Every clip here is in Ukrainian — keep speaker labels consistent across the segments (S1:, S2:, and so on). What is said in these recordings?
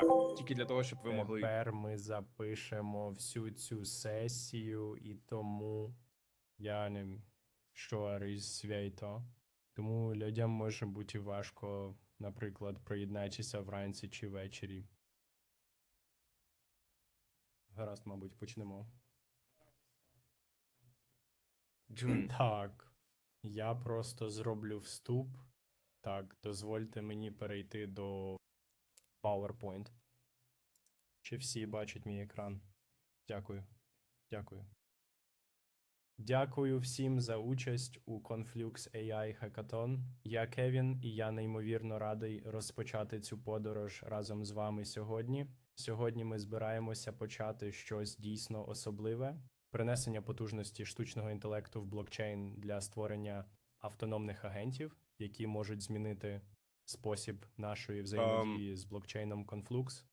S1: Так, тільки для того, щоб ви могли.
S2: Тепер ми запишемо всю цю сесію, і тому я не що свято. Тому людям може бути важко, наприклад, приєднатися вранці чи ввечері. Гаразд, мабуть, почнемо.
S1: Джун,
S2: Так, я просто зроблю вступ. Так, дозвольте мені перейти до PowerPoint. Чи всі бачать мій екран? Дякую. Дякую. Дякую всім за участь у Conflux AI Hackathon. Я Кевін, і я неймовірно радий розпочати цю подорож разом з вами сьогодні. Сьогодні ми збираємося почати щось дійсно особливе, принесення потужності штучного інтелекту в блокчейн для створення автономних агентів, які можуть змінити спосіб нашої взаємодії з блокчейном Conflux,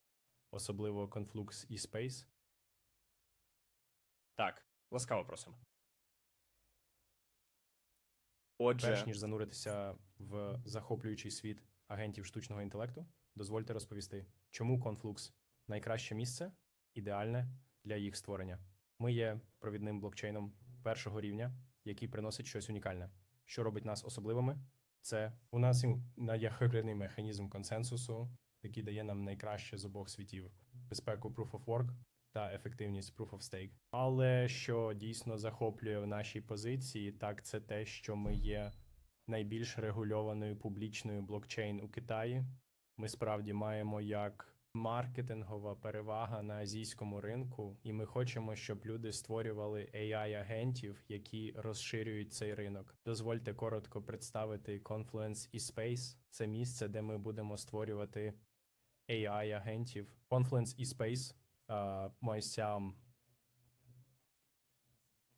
S2: особливо Conflux eSpace.
S1: так, ласкаво просимо. Отже,
S2: Перш ніж зануритися в захоплюючий світ агентів штучного інтелекту, дозвольте розповісти, чому Conflux найкраще місце, ідеальне для їх створення. Ми є провідним блокчейном першого рівня, який приносить щось унікальне. Що робить нас особливими? Це у нас наявний механізм консенсусу, який дає нам найкраще з обох світів: безпеку Proof of Work та ефективність Proof of Stake. Але що дійсно захоплює в нашій позиції, так це те, що ми є найбільш регульованою публічною блокчейн у Китаї. Ми справді маємо як маркетингова перевага на азійському ринку, і ми хочемо, щоб люди створювали AI-агентів, які розширюють цей ринок. Дозвольте коротко представити Confluence Space. Це місце, де ми будемо створювати AI-агентів. Confluence і Space. Uh, Moisiam.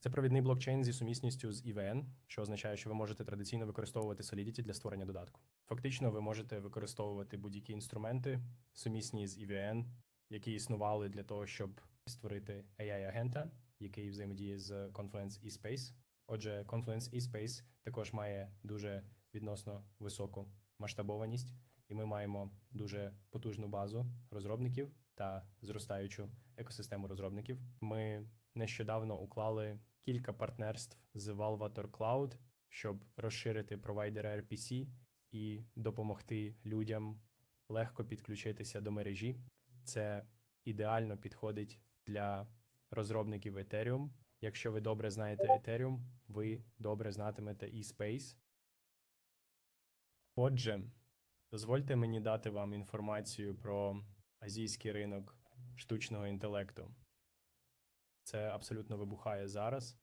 S2: Це провідний блокчейн зі сумісністю з EVN, що означає, що ви можете традиційно використовувати Solidity для створення додатку. Фактично, ви можете використовувати будь-які інструменти, сумісні з EVN, які існували для того, щоб створити AI-агента, який взаємодіє з Confluence eSpace. Отже, Confluence eSpace також має дуже відносно високу масштабованість, і ми маємо дуже потужну базу розробників та зростаючу екосистему розробників. Ми нещодавно уклали кілька партнерств з Valvator Cloud, щоб розширити провайдери RPC і допомогти людям легко підключитися до мережі. Це ідеально підходить для розробників Ethereum. Якщо ви добре знаєте Ethereum, ви добре знатимете eSpace. Отже, дозвольте мені дати вам інформацію про азійський ринок штучного інтелекту. Це абсолютно вибухає зараз.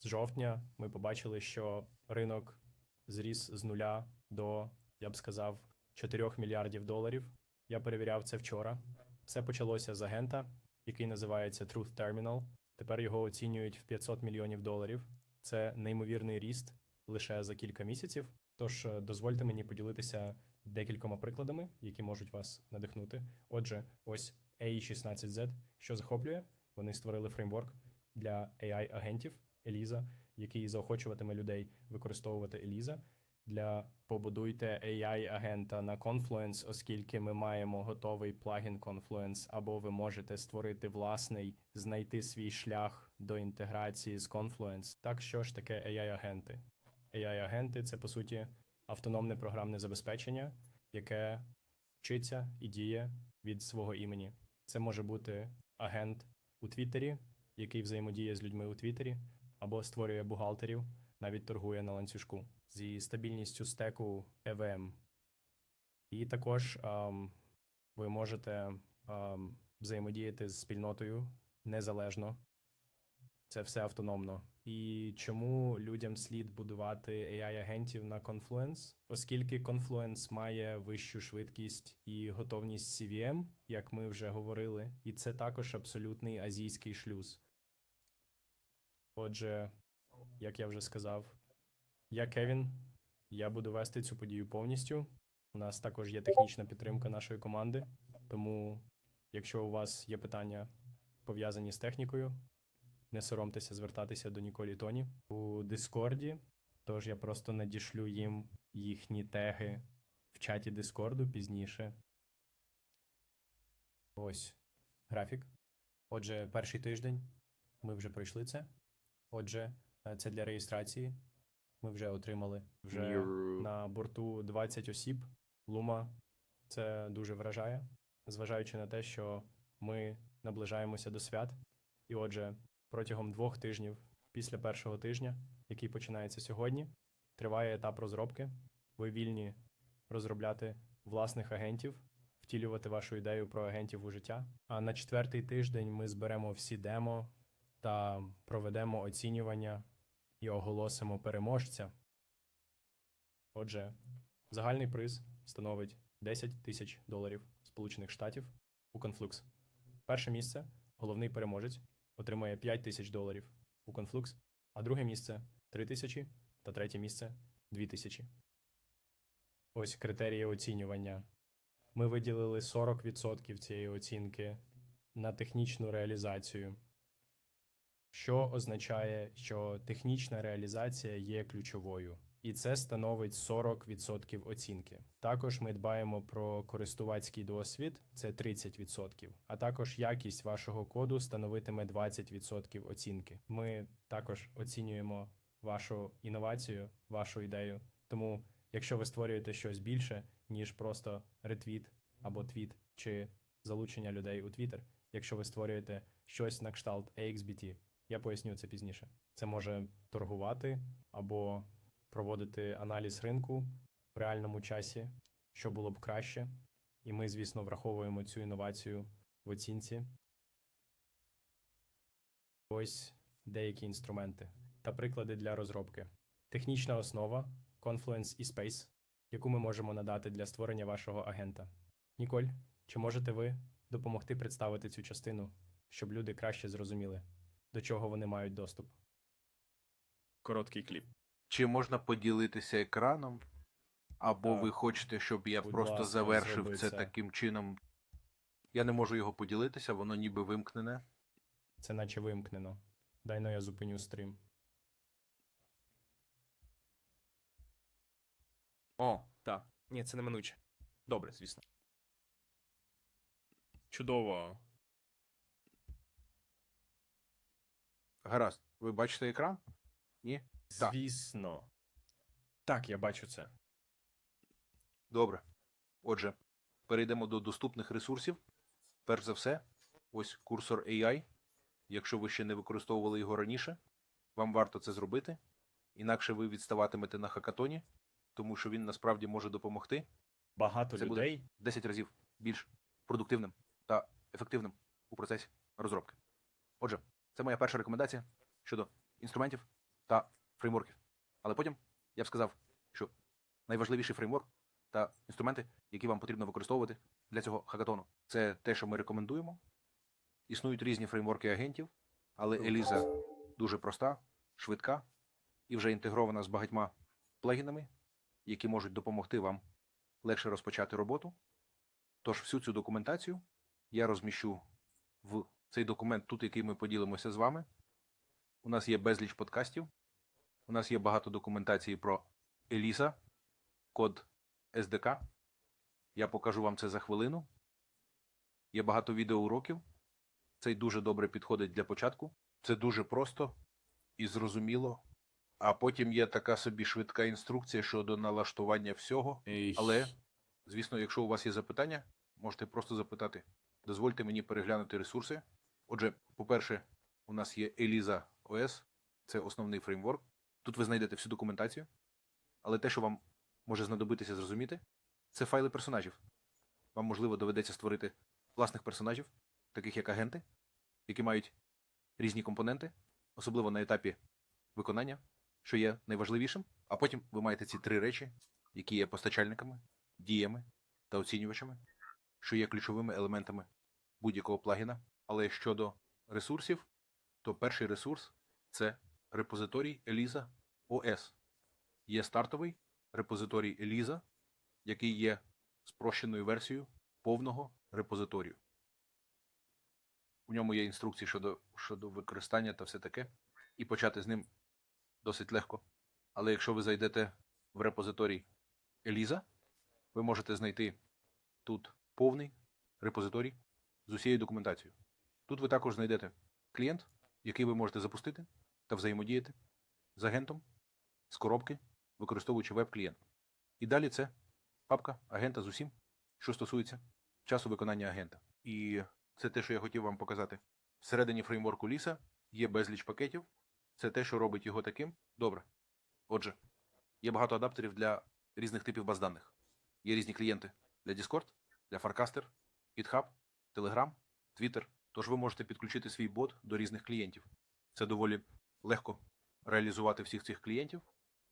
S2: З жовтня ми побачили, що ринок зріс з нуля до, я б сказав, 4 мільярдів доларів. Я перевіряв це вчора. Все почалося з агента, який називається Truth Terminal. Тепер його оцінюють в 500 мільйонів доларів. Це неймовірний ріст лише за кілька місяців. Тож е, дозвольте мені поділитися декількома прикладами, які можуть вас надихнути. Отже, ось AI16Z, що захоплює, вони створили фреймворк для AI-агентів Еліза, який заохочуватиме людей використовувати Еліза. Для побудуйте AI-агента на Confluence, оскільки ми маємо готовий плагін Confluence, або ви можете створити власний, знайти свій шлях до інтеграції з Confluence. Так що ж таке AI-агенти? AI-агенти це по суті автономне програмне забезпечення, яке вчиться і діє від свого імені. Це може бути агент у Твіттері, який взаємодіє з людьми у Твіттері, або створює бухгалтерів, навіть торгує на ланцюжку зі стабільністю стеку EVM. І також ем, ви можете ем, взаємодіяти з спільнотою незалежно. Це все автономно. І чому людям слід будувати AI-агентів на Confluence? Оскільки Confluence має вищу швидкість і готовність CVM, як ми вже говорили, і це також абсолютний азійський шлюз. Отже, як я вже сказав, я Кевін. Я буду вести цю подію повністю. У нас також є технічна підтримка нашої команди. Тому, якщо у вас є питання пов'язані з технікою, не соромтеся звертатися до Ніколі Тоні у Дискорді. Тож я просто надішлю їм їхні теги в чаті Дискорду пізніше. Ось графік. Отже, перший тиждень ми вже пройшли це. Отже, е, це для реєстрації. Ми вже отримали вже на борту 20 осіб. Лума це дуже вражає, зважаючи на те, що ми наближаємося до свят. І отже, протягом двох тижнів після першого тижня, який починається сьогодні, триває етап розробки. Ви вільні розробляти власних агентів, втілювати вашу ідею про агентів у життя. А на четвертий тиждень ми зберемо всі демо та проведемо оцінювання і оголосимо переможця. Отже, загальний приз становить 10 тисяч доларів Сполучених Штатів у Conflux. Перше місце, головний переможець, отримує 5 тисяч доларів у Conflux, а друге місце 3 тисячі та третє місце 2 тисячі. Ось критерії оцінювання. Ми виділили 40% цієї оцінки на технічну реалізацію, що означає, що технічна реалізація є ключовою, і це становить 40% оцінки. Також ми дбаємо про користувацький досвід, це 30%, а також якість вашого коду становитиме 20% оцінки. Ми також оцінюємо вашу інновацію, вашу ідею. Тому, якщо ви створюєте щось більше, ніж просто ретвіт або твіт чи залучення людей у Twitter, якщо ви створюєте щось на кшталт AXBT, я поясню це пізніше. Це може торгувати або проводити аналіз ринку в реальному часі, що було б краще. І ми, звісно, враховуємо цю інновацію в оцінці. Ось деякі інструменти та приклади для розробки. Технічна основа Confluence і Space, яку ми можемо надати для створення вашого агента. Ніколь, чи можете ви допомогти представити цю частину, щоб люди краще зрозуміли, до чого вони мають доступ?
S1: Короткий кліп.
S3: Чи можна поділитися екраном? Або
S2: Так.
S3: ви хочете, щоб я
S2: Будь
S3: просто
S2: ласка,
S3: завершив це
S2: це.
S3: таким чином? Я не можу його поділитися, воно ніби вимкнене.
S2: Це наче вимкнено. Дай но я зупиню стрім.
S1: О, так. Ні, це неминуче. Добре, звісно. Чудово.
S3: Гаразд, ви бачите екран? Ні? Так.
S1: Звісно. Так, я бачу це.
S3: Добре. Отже, перейдемо до доступних ресурсів. Перш за все, ось курсор AI. Якщо ви ще не використовували його раніше, вам варто це зробити. Інакше ви відставатимете на хакатоні, тому що він насправді може допомогти
S1: Багато
S3: Це буде-
S1: людей.
S3: 10 разів більш продуктивним та ефективним у процесі розробки. Отже, це моя перша рекомендація щодо інструментів та фреймворків. Але потім я б сказав, що найважливіший фреймворк та інструменти, які вам потрібно використовувати для цього хакатону, це те, що ми рекомендуємо. Існують різні фреймворки агентів, але Еліза дуже проста, швидка і вже інтегрована з багатьма плагінами, які можуть допомогти вам легше розпочати роботу. Тож всю цю документацію я розміщу в цей документ, тут який ми поділимося з вами. У нас є безліч подкастів. У нас є багато документації про Еліса, код SDK. Я покажу вам це за хвилину. Є багато відеоуроків. Цей дуже добре підходить для початку. Це дуже просто і зрозуміло. А потім є така собі швидка інструкція щодо налаштування всього. Але, звісно, якщо у вас є запитання, можете просто запитати. Дозвольте мені переглянути ресурси. Отже, по-перше, у нас є Eliza OS, це основний фреймворк. Тут ви знайдете всю документацію. Але те, що вам може знадобитися зрозуміти, це файли персонажів. Вам, можливо, доведеться створити власних персонажів, таких як агенти, які мають різні компоненти, особливо на етапі виконання, що є найважливішим. А потім ви маєте ці три речі, які є постачальниками, діями та оцінювачами, що є ключовими елементами будь-якого плагіна. Але щодо ресурсів, то перший ресурс це репозиторій Eliza OS. Є стартовий репозиторій Eliza, який є спрощеною версією повного репозиторію. У ньому є інструкції щодо, щодо використання та все таке, і почати з ним досить легко. Але якщо ви зайдете в репозиторій Eliza, ви можете знайти тут повний репозиторій з усією документацією. Тут ви також знайдете клієнт, який ви можете запустити та взаємодіяти з агентом з коробки, використовуючи веб-клієнт. І далі це папка агента з усім, що стосується часу виконання агента. І це те, що я хотів вам показати. Всередині фреймворку Ліса є безліч пакетів. Це те, що робить його таким. Добре. Отже, є багато адаптерів для різних типів баз даних. Є різні клієнти для Discord, для Farcaster, GitHub, Telegram, Twitter. Тож ви можете підключити свій бот до різних клієнтів. Це доволі легко реалізувати всіх цих клієнтів.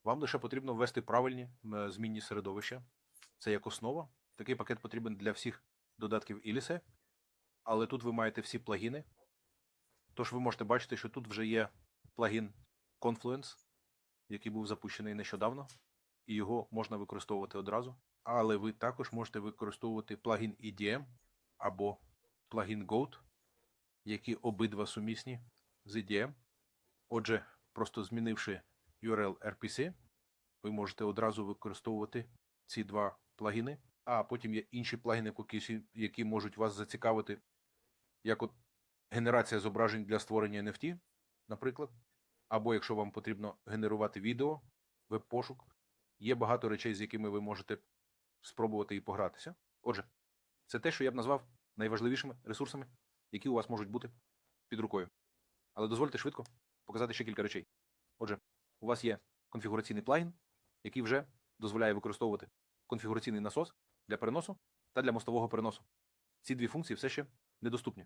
S3: Вам лише потрібно ввести правильні змінні середовища. Це як основа. Такий пакет потрібен для всіх додатків Ілісе, але тут ви маєте всі плагіни. Тож ви можете бачити, що тут вже є плагін Confluence, який був запущений нещодавно, і його можна використовувати одразу. Але ви також можете використовувати плагін EDM або плагін Goat, які обидва сумісні з EDM. Отже, просто змінивши URL RPC, ви можете одразу використовувати ці два плагіни, а потім є інші плагіни, які- можуть вас зацікавити, як от генерація зображень для створення NFT, наприклад, або якщо вам потрібно генерувати відео, веб-пошук, є багато речей, з якими ви можете спробувати і погратися. Отже, це те, що я б назвав найважливішими ресурсами, які у вас можуть бути під рукою. Але дозвольте швидко показати ще кілька речей. Отже, у вас є конфігураційний плагін, який вже дозволяє використовувати конфігураційний насос для переносу та для мостового переносу. Ці дві функції все ще недоступні.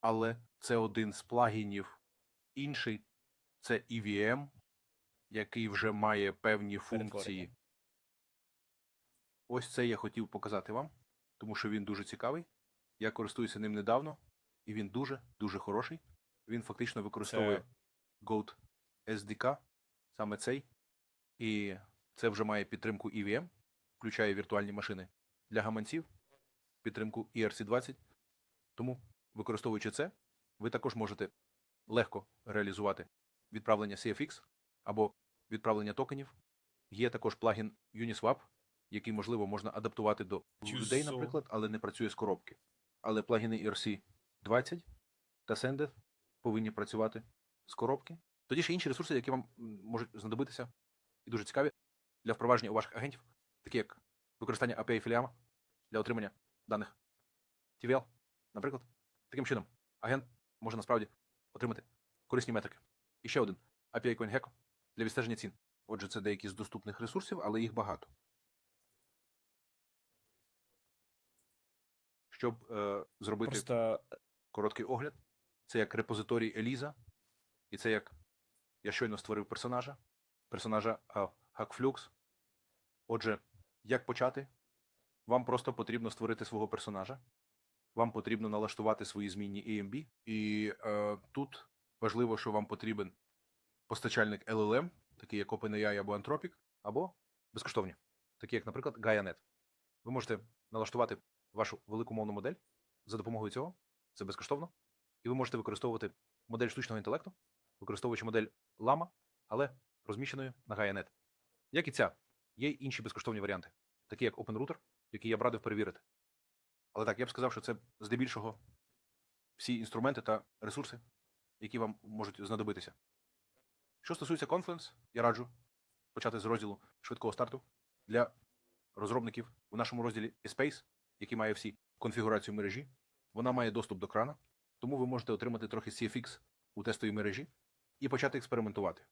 S3: Але це один з плагінів. Інший це EVM, який вже має певні функції. Ось це я хотів показати вам, тому що він дуже цікавий. Я користуюся ним недавно, і він дуже дуже хороший. Він фактично використовує
S2: Це
S3: Goat SDK, саме цей. І це вже має підтримку EVM, включає віртуальні машини для гаманців, підтримку ERC20. Тому, використовуючи це, ви також можете легко реалізувати відправлення CFX або відправлення токенів. Є також плагін Uniswap, який, можливо, можна адаптувати до людей, наприклад, але не працює з коробки. Але плагіни ERC20 та Sendeth повинні працювати з коробки. Тоді ще інші ресурси, які вам можуть знадобитися і дуже цікаві для впровадження у ваших агентів, такі як використання API філіама для отримання даних TVL, наприклад. Таким чином, агент може насправді отримати корисні метрики. І ще один API CoinGecko для відстеження цін. Отже, це деякі з доступних ресурсів, але їх багато. Щоб е, зробити
S1: Просто
S3: короткий огляд. Це як репозиторій Еліза, і це як я щойно створив персонажа, персонажа Hackflux. Отже, як почати? Вам просто потрібно створити свого персонажа. Вам потрібно налаштувати свої змінні AMB. І е, тут важливо, що вам потрібен постачальник LLM, такий як OpenAI або Anthropic, або безкоштовні, такі як, наприклад, GaiaNet. Ви можете налаштувати вашу велику мовну модель за допомогою цього. Це безкоштовно. І ви можете використовувати модель штучного інтелекту, використовуючи модель Lama, але розміщеною на GaiaNet. Як і ця, є й інші безкоштовні варіанти, такі як OpenRouter, який я б радив перевірити. Але так, я б сказав, що це здебільшого всі інструменти та ресурси, які вам можуть знадобитися. Що стосується Confluence, я раджу почати з розділу швидкого старту для розробників у нашому розділі Space, який має всі конфігурацію мережі. Вона має доступ до крана, тому ви можете отримати трохи CFX у тестовій мережі і почати експериментувати.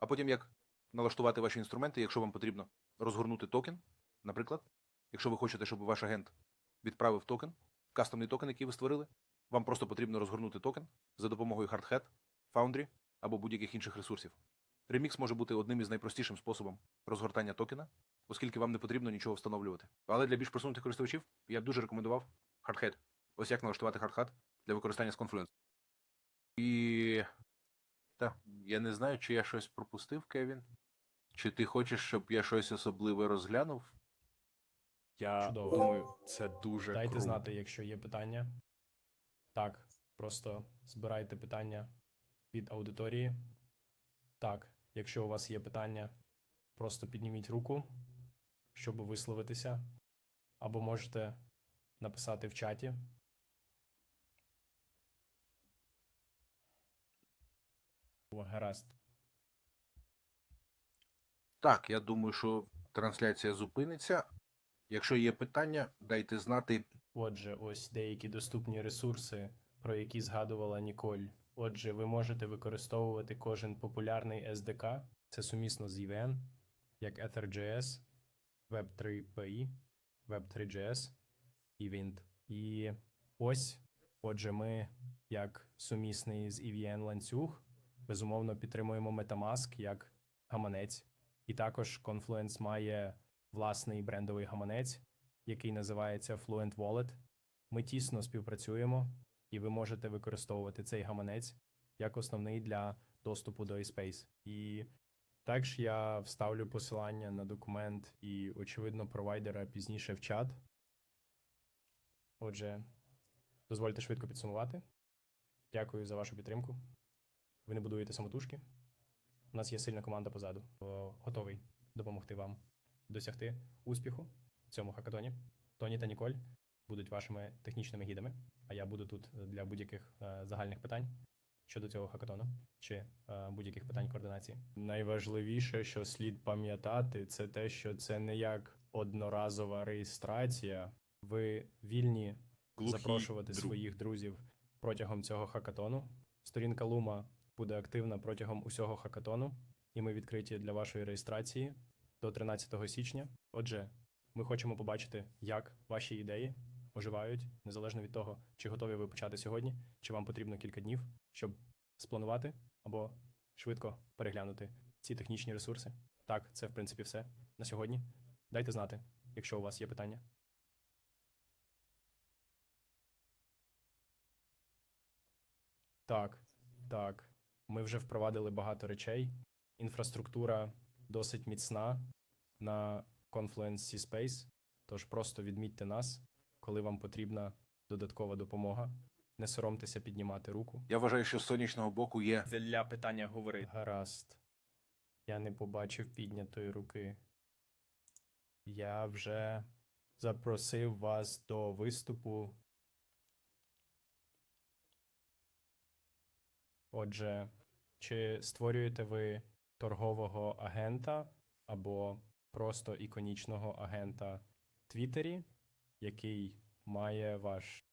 S3: А потім як налаштувати ваші інструменти, якщо вам потрібно розгорнути токен, наприклад, якщо ви хочете, щоб ваш агент відправив токен, кастомний токен, який ви створили, вам просто потрібно розгорнути токен за допомогою Hardhat, Foundry або будь-яких інших ресурсів. Remix може бути одним із найпростішим способом розгортання токена, оскільки вам не потрібно нічого встановлювати. Але для більш просунутих користувачів я б дуже рекомендував Hardhat. Ось як налаштувати Hardhat для використання з Confluence. І. Так, я не знаю, чи я щось пропустив, Кевін. Чи ти хочеш, щоб я щось особливе розглянув?
S1: я
S2: Чудово.
S1: думаю, це дуже
S2: Дайте
S1: круто.
S2: знати, якщо є питання. Так, просто збирайте питання від аудиторії. Так, якщо у вас є питання, просто підніміть руку, щоб висловитися, або можете написати в чаті, О, Гаразд.
S3: Так, я думаю, що трансляція зупиниться. Якщо є питання, дайте знати.
S2: Отже, ось деякі доступні ресурси, про які згадувала Ніколь. Отже, ви можете використовувати кожен популярний SDK, це сумісно з EVN, як EtherJS, Web3PI, Web3JS і Wind. І ось, отже, ми, як сумісний з EVN ланцюг, безумовно підтримуємо MetaMask як гаманець. І також Confluence має власний брендовий гаманець, який називається Fluent Wallet. Ми тісно співпрацюємо, і ви можете використовувати цей гаманець як основний для доступу до eSpace. І також я вставлю посилання на документ і, очевидно, провайдера пізніше в чат. Отже, дозвольте швидко підсумувати. Дякую за вашу підтримку. Ви не будуєте самотужки. У нас є сильна команда позаду. Готовий допомогти вам досягти успіху в цьому хакатоні. Тоні та Ніколь будуть вашими технічними гідами, а я буду тут для будь-яких е, загальних питань щодо цього хакатону чи е, будь-яких питань координації. Найважливіше, що слід пам'ятати, це те, що це не як одноразова реєстрація. Ви вільні
S3: Глухий
S2: запрошувати
S3: друг.
S2: своїх друзів протягом цього хакатону. Сторінка Лума буде активна протягом усього хакатону, і ми відкриті для вашої реєстрації до 13 січня. Отже, ми хочемо побачити, як ваші ідеї оживають, незалежно від того, чи готові ви почати сьогодні, чи вам потрібно кілька днів, щоб спланувати або швидко переглянути ці технічні ресурси. Так, це в принципі все на сьогодні. Дайте знати, якщо у вас є питання. Так, так. Ми вже впровадили багато речей. Інфраструктура досить міцна на Confluence C-Space, тож просто відмітьте нас, коли вам потрібна додаткова допомога. Не соромтеся піднімати руку.
S3: Я вважаю, що з сонячного боку є
S1: Для питання говорити.
S2: Гаразд. Я не побачив піднятої руки. Я вже запросив вас до виступу. Отже, чи створюєте ви торгового агента або просто іконічного агента Твіттері, який має ваш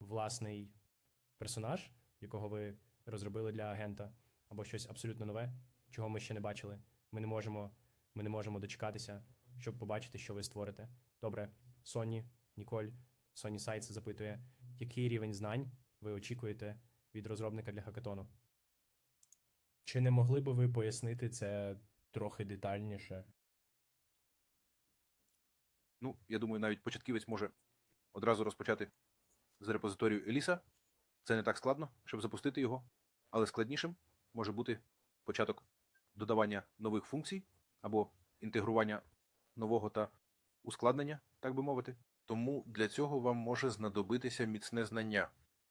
S2: власний персонаж, якого ви розробили для агента, або щось абсолютно нове, чого ми ще не бачили. Ми не можемо, ми не можемо дочекатися, щоб побачити, що ви створите. Добре, Соні, Ніколь, Соні Сайтс запитує, який рівень знань ви очікуєте від розробника для хакатону? Чи не могли би ви пояснити це трохи детальніше?
S3: Ну, я думаю, навіть початківець може одразу розпочати з репозиторію Еліса. Це не так складно, щоб запустити його, але складнішим може бути початок додавання нових функцій або інтегрування нового та ускладнення, так би мовити. Тому для цього вам може знадобитися міцне знання,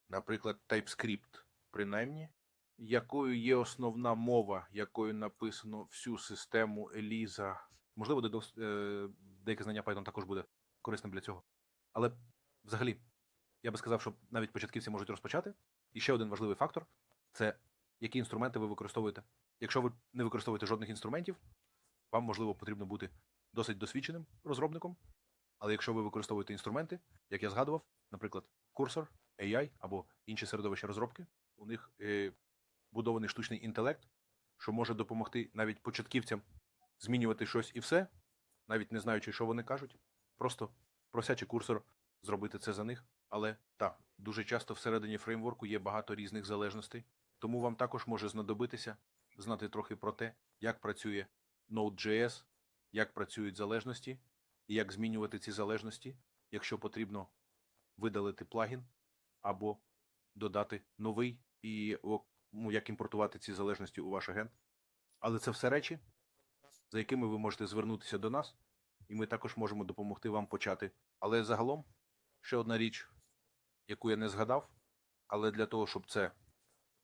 S3: наприклад, TypeScript, принаймні, якою є основна мова, якою написано всю систему Еліза. Можливо, додос- е, деяке знання Python також буде корисним для цього. Але взагалі, я би сказав, що навіть початківці можуть розпочати. І ще один важливий фактор це які інструменти ви використовуєте. Якщо ви не використовуєте жодних інструментів, вам можливо потрібно бути досить досвідченим розробником. Але якщо ви використовуєте інструменти, як я згадував, наприклад, Cursor, AI або інші середовища розробки, у них е, будований штучний інтелект, що може допомогти навіть початківцям змінювати щось і все, навіть не знаючи, що вони кажуть, просто просячи курсор зробити це за них. Але так, дуже часто всередині фреймворку є багато різних залежностей, тому вам також може знадобитися знати трохи про те, як працює Node.js, як працюють залежності, і як змінювати ці залежності, якщо потрібно видалити плагін або додати новий, і ну, як імпортувати ці залежності у ваш агент. Але це все речі, за якими ви можете звернутися до нас, і ми також можемо допомогти вам почати. Але загалом ще одна річ, яку я не згадав, але для того, щоб це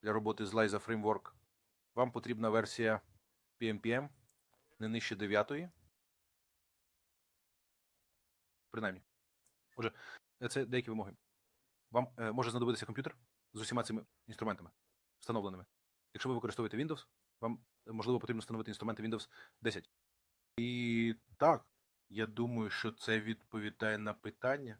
S3: для роботи з Liza Framework, вам потрібна версія PMPM не нижче 9. Принаймні. Отже, це деякі вимоги. Вам е, може знадобитися комп'ютер з усіма цими інструментами встановленими. Якщо ви використовуєте Windows, вам можливо потрібно встановити інструменти Windows 10. І так, я думаю, що це відповідає на питання.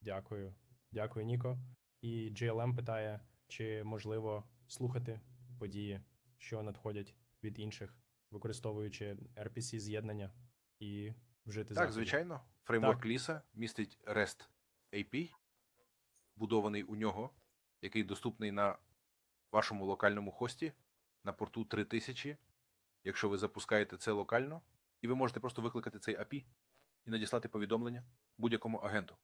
S2: Дякую. Дякую, Ніко. І GLM питає, чи можливо слухати події, що надходять від інших, використовуючи RPC з'єднання і вжити
S3: Так,
S2: заходів.
S3: звичайно, фреймворк
S2: Так.
S3: Ліса містить REST API, будований у нього, який доступний на вашому локальному хості на порту 3000. Якщо ви запускаєте це локально, і ви можете просто викликати цей API і надіслати повідомлення будь-якому агенту.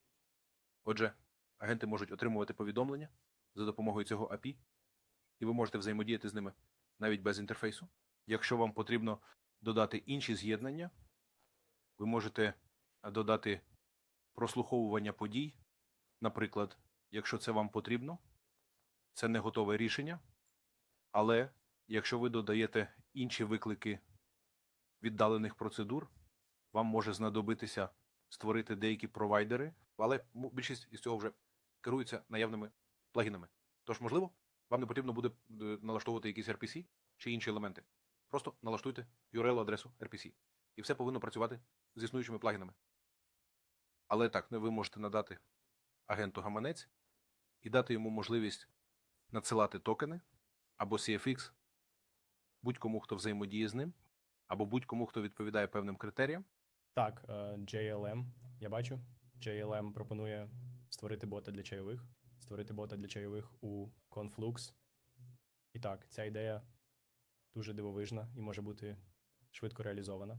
S3: Отже, агенти можуть отримувати повідомлення за допомогою цього API, і ви можете взаємодіяти з ними навіть без інтерфейсу. Якщо вам потрібно додати інші з'єднання, ви можете додати прослуховування подій. Наприклад, якщо це вам потрібно, це не готове рішення. Але якщо ви додаєте інші виклики віддалених процедур, вам може знадобитися створити деякі провайдери, але більшість із цього вже керується наявними плагінами. Тож, можливо, вам не потрібно буде е, налаштовувати якісь RPC чи інші елементи. Просто налаштуйте URL-адресу RPC. І все повинно працювати з існуючими плагінами. Але так, ви можете надати агенту гаманець і дати йому можливість надсилати токени або CFX будь-кому, хто взаємодіє з ним, або будь-кому, хто відповідає певним критеріям.
S2: Так, е, JLM, я бачу. JLM пропонує створити бота для чайових, створити бота для чайових у Conflux. І так, ця ідея дуже дивовижна і може бути швидко реалізована.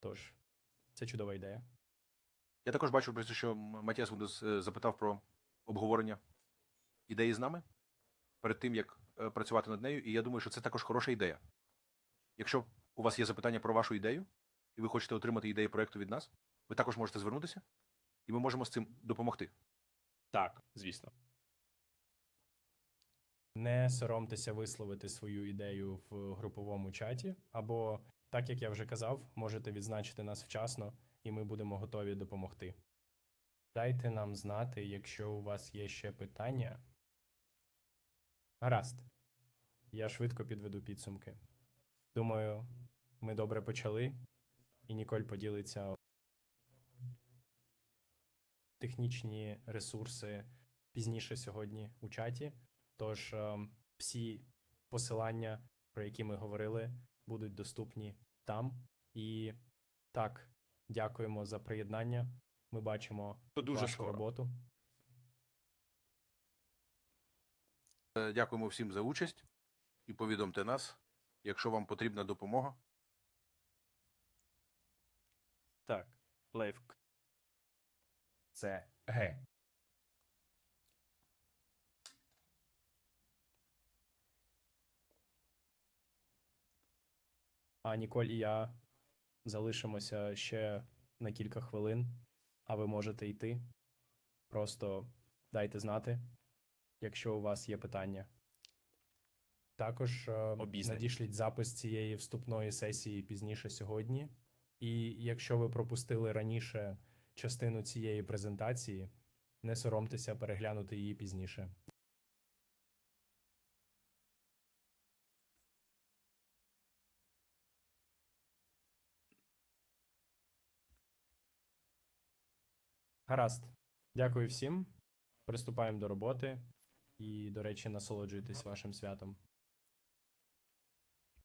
S2: Тож, це чудова ідея.
S3: Я також бачу, що Матіас е, запитав про обговорення ідеї з нами перед тим, як е, працювати над нею, і я думаю, що це також хороша ідея. Якщо у вас є запитання про вашу ідею, і ви хочете отримати ідеї проекту від нас, ви також можете звернутися, і ми можемо з цим допомогти.
S1: Так, звісно.
S2: Не соромтеся висловити свою ідею в груповому чаті, або, так як я вже казав, можете відзначити нас вчасно, і ми будемо готові допомогти. Дайте нам знати, якщо у вас є ще питання. Гаразд. Я швидко підведу підсумки. Думаю, ми добре почали, і Ніколь поділиться технічні ресурси пізніше сьогодні у чаті. Тож ем, всі посилання, про які ми говорили, будуть доступні там. І так, дякуємо за приєднання. Ми бачимо
S1: То дуже
S2: вашу
S1: скоро.
S2: роботу.
S3: Дякуємо всім за участь і повідомте нас, якщо вам потрібна допомога.
S1: Так, лайф. Це Г.
S2: А Ніколь і я залишимося ще на кілька хвилин, а ви можете йти. Просто дайте знати, якщо у вас є питання. Також е,
S1: Обізнані.
S2: надішліть запис цієї вступної сесії пізніше сьогодні. І якщо ви пропустили раніше частину цієї презентації, не соромтеся переглянути її пізніше. Гаразд. Дякую всім. Приступаємо до роботи. І, до речі, насолоджуйтесь вашим святом.